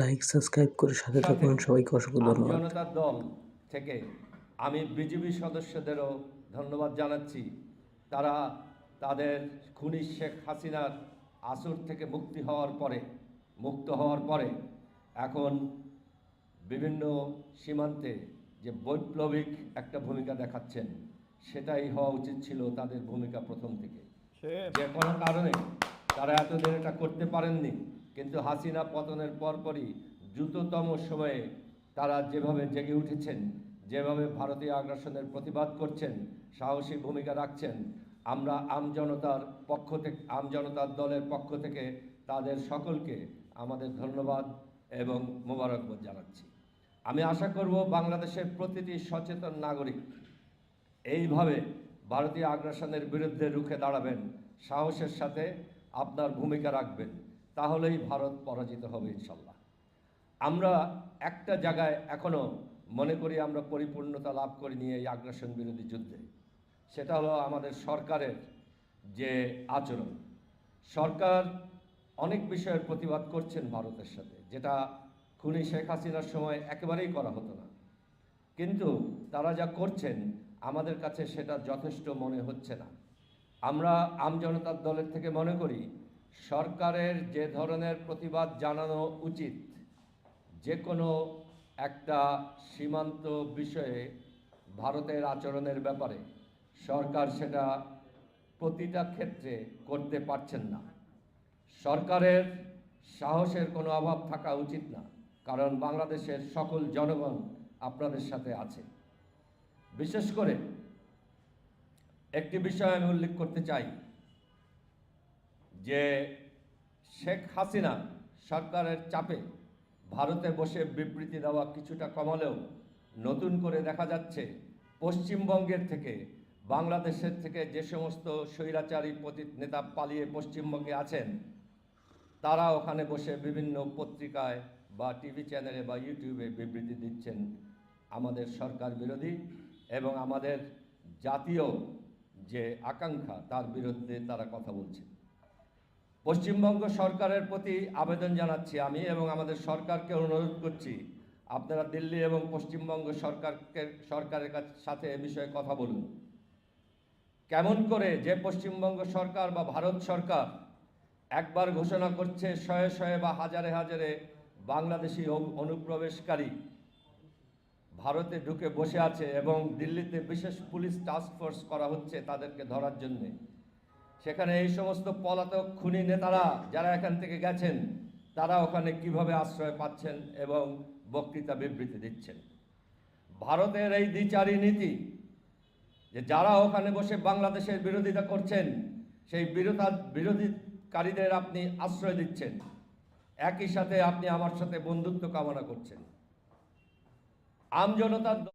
Like subscribe করে সাথে থাকুন। সবাইকে অসংখ্য ধন্যবাদ। জনতার দল থেকে আমি বিজেপি সদস্যদেরও ধন্যবাদ জানাচ্ছি। তারা তাদের খুনি শেখ হাসিনার আসর থেকে মুক্তি হওয়ার পরে মুক্ত হওয়ার পরে এখন বিভিন্ন সীমান্তে যে বৈপ্লবিক একটা ভূমিকা দেখাচ্ছেন সেটাই হওয়া উচিত ছিল তাদের ভূমিকা প্রথম থেকে। যে কোনো কারণে তারা এতদিন এটা করতে পারেননি। কিন্তু হাসিনা পতনের পরপরই দ্রুততম সময়ে তারা যেভাবে জেগে উঠেছেন, যেভাবে ভারতীয় আগ্রাসনের প্রতিবাদ করছেন, সাহসী ভূমিকা রাখছেন, আমরা আমজনতার পক্ষ থেকে আমজনতার দলের পক্ষ থেকে তাদের সকলকে আমাদের ধন্যবাদ এবং মোবারকবাদ জানাচ্ছি। আমি আশা করব বাংলাদেশের প্রতিটি সচেতন নাগরিক এইভাবে ভারতীয় আগ্রাসনের বিরুদ্ধে রুখে দাঁড়াবেন, সাহসের সাথে আপনার ভূমিকা রাখবেন, তাহলেই ভারত পরাজিত হবে ইনশাল্লাহ। আমরা একটা জায়গায় এখনও মনে করি আমরা পরিপূর্ণতা লাভ করিনি এই আগ্রাসন বিরোধী যুদ্ধে। সেটা হলো আমাদের সরকারের যে আচরণ। সরকার অনেক বিষয়ের প্রতিবাদ করছেন ভারতের সাথে, যেটা খুনি শেখ হাসিনার সময় একেবারেই করা হতো না। কিন্তু তারা যা করছেন, আমাদের কাছে সেটা যথেষ্ট মনে হচ্ছে না। আমরা আমজনতার দলের থেকে মনে করি, সরকারের যে ধরনের প্রতিবাদ জানানো উচিত, যে কোনো একটা সীমান্ত বিষয়ে ভারতের আচরণের ব্যাপারে, সরকার সেটা প্রতিটা ক্ষেত্রে করতে পারছেন না। সরকারের সাহসের কোনো অভাব থাকা উচিত না, কারণ বাংলাদেশের সকল জনগণ আপনাদের সাথে আছে। বিশেষ করে একটি বিষয় আমি উল্লেখ করতে চাই, যে শেখ হাসিনা সরকারের চাপে ভারতে বসে বিবৃতি দেওয়া কিছুটা কমালেও নতুন করে দেখা যাচ্ছে পশ্চিমবঙ্গের থেকে, বাংলাদেশের থেকে যে সমস্ত স্বৈরাচারী পতিত নেতা পালিয়ে পশ্চিমবঙ্গে আছেন, তারা ওখানে বসে বিভিন্ন পত্রিকায় বা টিভি চ্যানেলে বা ইউটিউবে বিবৃতি দিচ্ছেন আমাদের সরকার বিরোধী এবং আমাদের জাতীয় যে আকাঙ্ক্ষা, তার বিরুদ্ধে তারা কথা বলছে। পশ্চিমবঙ্গ সরকারের প্রতি আবেদন জানাচ্ছি আমি এবং আমাদের সরকারকে অনুরোধ করছি, আপনারা দিল্লি এবং পশ্চিমবঙ্গ সরকারকে, সরকারের সাথে এ বিষয়ে কথা বলুন। কেমন করে যে পশ্চিমবঙ্গ সরকার বা ভারত সরকার একবার ঘোষণা করছে, শয়ে শয়ে বা হাজারে হাজারে বাংলাদেশি অনুপ্রবেশকারী ভারতে ঢুকে বসে আছে এবং দিল্লিতে বিশেষ পুলিশ টাস্ক ফোর্স করা হচ্ছে তাদেরকে ধরার জন্যে। সেখানে এই সমস্ত পলাতক খুনি নেতারা যারা এখান থেকে গেছেন, তারা ওখানে কীভাবে আশ্রয় পাচ্ছেন এবং বক্তৃতা বিবৃতি দিচ্ছেন। ভারতের এই দ্বিচারী নীতি, যে যারা ওখানে বসে বাংলাদেশের বিরোধিতা করছেন, সেই বিরোধা, বিরোধীকারীদের আপনি আশ্রয় দিচ্ছেন। একই সাথে আপনি আমার সাথে বন্ধুত্ব কামনা করছেন। আমজনতার